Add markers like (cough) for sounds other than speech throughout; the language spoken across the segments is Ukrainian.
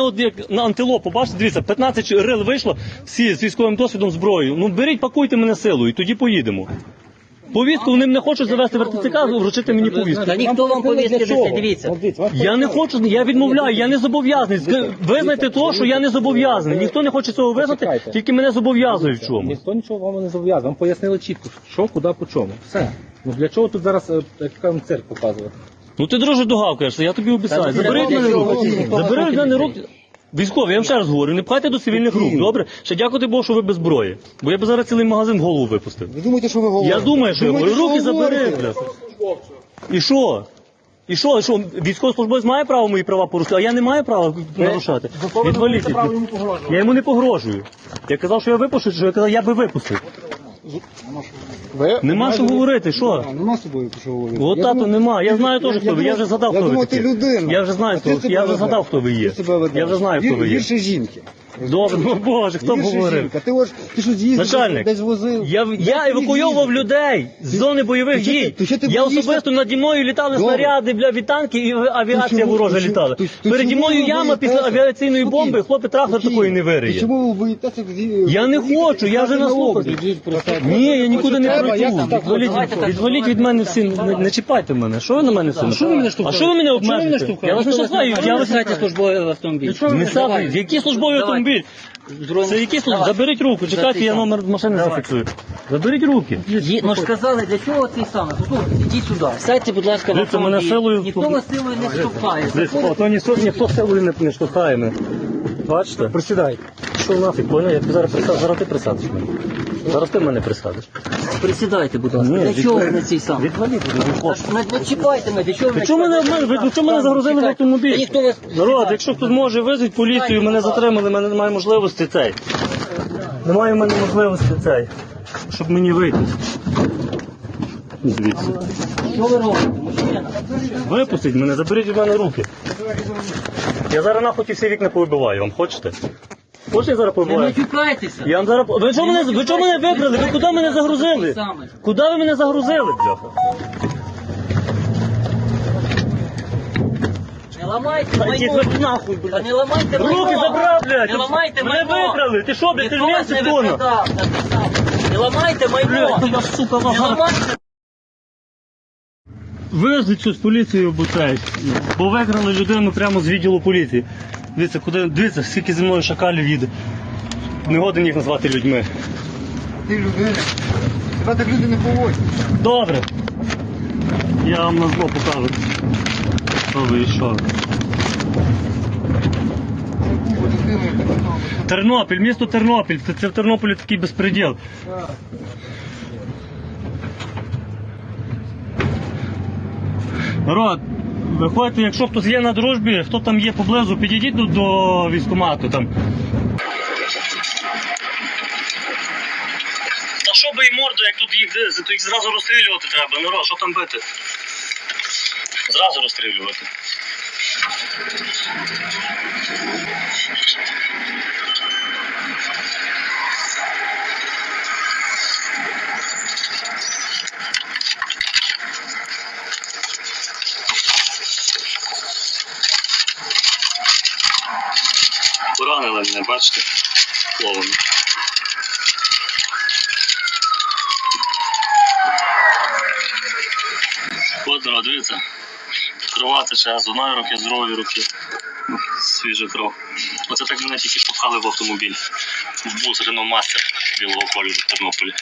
От як на антилопу, бачите, дивіться, 15 рил вийшло, всі з військовим досвідом зброєю. Ну беріть, пакуйте мене силою, і тоді поїдемо. Повістку вони не хочуть завести в вручити мені повістку. Та ніхто вам повістки не це, дивіться. Я не хочу, я відмовляю, я не зобов'язаний. Визнайте то, що я не зобов'язаний. Ніхто не хоче цього визнати, тільки мене зобов'язують в чому. Ніхто нічого вам не зобов'язав. Вам пояснили чітко, що, куди, по чому. Все. Ну для чого тут зараз, е, як кажемо, цирк показувати? Ну ти друже догавкаєшся, я тобі обіцяю. Заберіть для мене руки. Заберіть мене руки. Військові, я вам ще раз говорю, не пхайте до цивільних рук, добре? Ще дякувати Богу, що ви без зброї. Бо я б зараз цілий магазин в голову випустив. Ви думаєте, що ви говорите? Я думаю, що я Думаєте, говорю, руки забери, бля. І що? І що, і що, військовослужбовець має право мої права порушити, а я не маю права нарушати. Відваліть. Я йому не погрожую. Я казав, що я випущу, що я казав, я би випустив. Ви? Нема що говорити, що? А, Нема з тобою про що говорити. От Я тато нема. Я знаю теж, хто ви. Я вже згадав, я хто ви думав, такі. ти людина. Я вже знаю, А ти хто- себе я вже ведеш. згадав, хто ви є. Ти себе ведеш. Я вже знаю, хто ви є. Гірше жінки. Добре, ну боже, хто б говорив? жінка. Ти, ось, ти що з'їздив, Начальник, десь возив. Я, я Десь евакуйовував їздив. людей з зони бойових що дій. що ти Я боїшся? особисто наді мною літали Добре. снаряди бля, від танків і авіація чому- ворожа то чому- літала. Переді чому мною ви яма боїтеся? після авіаційної Спокійно. бомби, хлопець трактор Спокійно. такої не вириє. Чому ви боїтеся? Я не хочу, я вже на наслухав. Ні, я нікуди не Треба, пройду. як? Давайте так, відваліть від мене всі, не, не чіпайте мене. Що ви на мене сильно? що ви мене А штовхаєте? що ви мене Що ви мене обмежуєте? штовхаєте? Я вас не штовхаю, я вас службовий автомобіль. не. Який службовий Давай. Автомобіль? Це який службовий? Заберіть руку, чекайте, я номер машини зафіксую. Заберіть руки. Є- Ну ж сказали, для чого ти саме? Ідіть сюди. Сядьте, будь ласка, в Дивіться, мене автомобіль. силою- Ніхто вас силою не штовхає. Десь, о, то ніхто, ніхто силою не, не штовхає мене. Бачите? Присідай. Що нафіг, поняв? Я тобі зараз присаджу, зараз ти присадиш мене. Зараз ти мене присадиш. Присідайте, будь ласка. Для чого ви на цей сам? Відваліть, будь ласка. Не не чіпайте мене, для чого ви Ви чому мене обмежуєте? Ви ви чому мене загрузили в автомобіль? Ніхто вас... Народ, якщо хтось може, визвіть поліцію, мене затримали, мене немає можливості цей. Немає в мене можливості цей, щоб мені вийти. Звідси. Що ви робите? Мужчина? Випустіть мене, заберіть від мене руки. Я зараз нахуй ті всі вікна повибиваю, вам хочете? Хочете я зараз Не матюкайтеся. Я вам зараз... Ви чого мене, ви чого мене вибрали? Ви куди мене загрузили? Саме. Куди ви мене загрузили, бляха? Не ламайте Та майно. йдіть ви нахуй, Та не ламайте майно. Руки забрав, блядь! Не ламайте Мене майно. викрали! Ти що, блядь, ти ж Ніхто вас не викрадав. Та. Не ламайте майно. Блядь, ти я, сука, Не вага. ламайте. Визвіть цю з поліцією, бо. Бо викрали людину прямо з відділу поліції. Дивіться, куди, дивіться, скільки зі мною шакалів їде. Не годен їх назвати людьми. Ти людина. Тебе так люди не поводять. Добре. Я вам на зло покажу. Що ви і що. Тернопіль, місто Тернопіль. Це, це в Тернополі такий безпреділ. Народ, виходьте, якщо хтось є на дружбі, хто там є поблизу, підійдіть до, до військкомату там. Та що би і морду, як тут їх, то їх зразу розстрілювати треба, народ, що там бити? Зразу розстрілювати. Поранили мене, бачите? Словом. От, дивіться. Крова тече з одної руки, з другої руки. Свіжа кров. Оце так мене тільки попхали в автомобіль. В бус Рено Мастер білого кольору в Тернополі.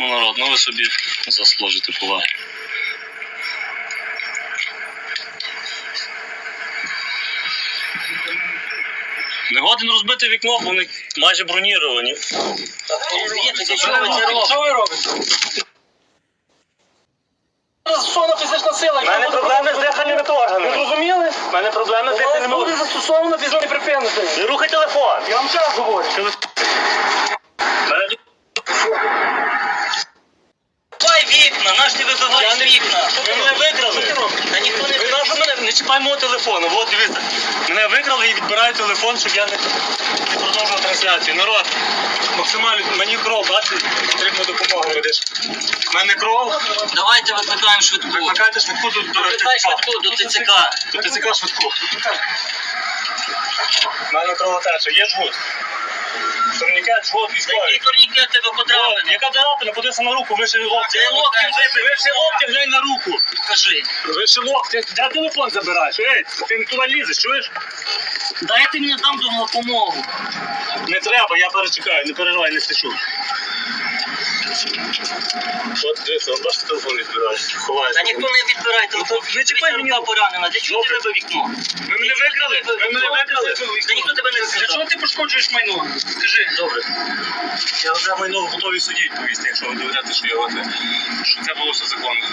Ну, народ, ну ви собі заслужите поваги. Не годен розбити вікно, бо вони майже броніровані. Що ви робите? Застосована фізична сила. У мене проблеми з дихальними Ви розуміли? зрозуміли? У мене проблеми з У вас буде застосовано застосована фізична припинити. Не рухай телефон. Я вам зараз говорю. Мене- Давай вікна, наш ти вибиваєш вікна. Ви мене викрали. Та ніхто не Ви нашу мене не чіпай мого телефону. От дивіться. Мене викрали і відбирають телефон, щоб я не, не продовжував трансляцію. Народ, максимально мені кров, бачите, потрібна допомога медична. У мене кров. Давайте викликаємо швидку. Викликайте швидку до, до Викликай ТЦК. швидку до ТЦК. До ТЦК швидку. У мене кровотеча, є жгут. Турнікет, жгут, військовий. турнікет тебе О, Яка драпина, подивися на руку, вище локтя. Де локті вибив? Вище локтя, глянь на руку. Кажи. Вище локтя. Де телефон забираєш? Ей, ти не туди лізеш, чуєш? Дайте мені дам допомогу. Не треба, я перечекаю, не переживай, не стечу. От дивися, он бачиш телефон відбираєш. Ховаєш. Та ніхто не відбирає телефон. не чіпай мені. поранена. Для чого вибив вікно? Ви мене викрали? Ви мене викрали? Та ніхто тебе не Для чого ти пошкоджуєш майно? Скажи. Добре. Я вже майно готовий судді повісти, якщо ви доведете, що я от, що це було все законно.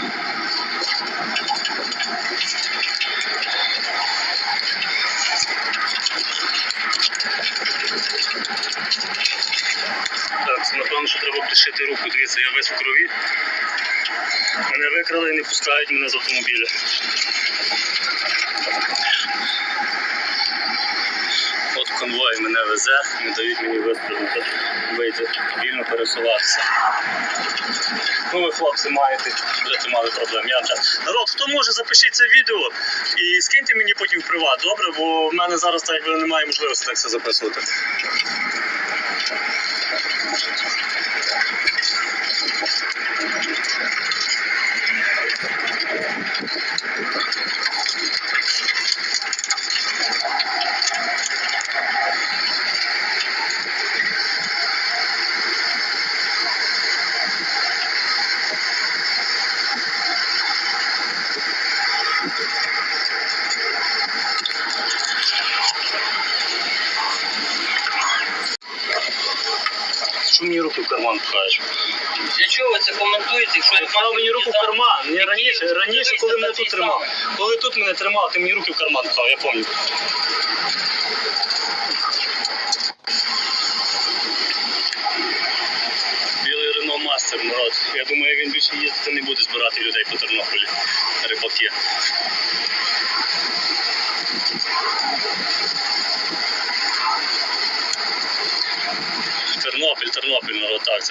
Дивіться, я весь в крові. Мене викрали і не пускають мене з автомобіля. От конвой мене везе, не дають мені вистрілити, вийти, вільно пересуватися. Ну, ви, хлопці, маєте, вже мали проблем. Я. Народ, хто може, запишіть це відео і скиньте мені потім в приват, добре? Бо в мене зараз так немає можливості так все записувати. Що мені руки в карман пхаєш? Для чого ви це коментуєте, якщо мені руку в карман. Не раніше, раніше, коли мене тут тримав. Коли тут мене тримав, ти мені руки в карман пхав, я пам'ятаю.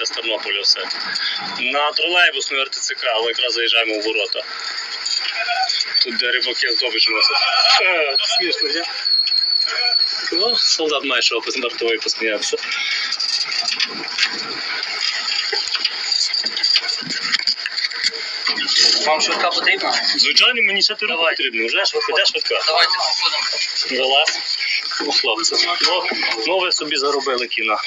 З Тернополя все. На тролейбусну РТЦК, але якраз заїжджаємо у ворота. Тут де рибаки здобич носять. Е, (laughs) Смішно, ні? Ну, солдат має що посмертовий посміявся. Вам швидка потрібна? Звичайно, мені ще ти Давай. потрібно. Вже швидко, де швидка? Давайте походимо. Залазь. Ну, хлопці. Ну, ну, ви собі заробили кіно.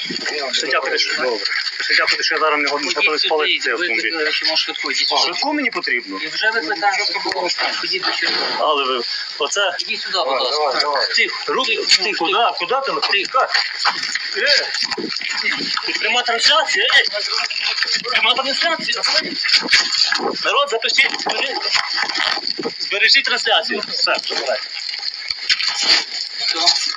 Ще дякую, що добре. Ще дякую, що я зараз не готовий спалити цей автомобіль. швидку, сюди. Швидку мені потрібно. І вже викликаємо швидку. Ходіть до чого. Але ви. Оце. Ідіть сюди, будь ласка. Тихо, Руки. тихо, тихо. Куди? Куди телефон? Тихо. Е. Пряма трансляція. Пряма трансляція. Народ, запишіть. Збережіть трансляцію. Все, давай. Все.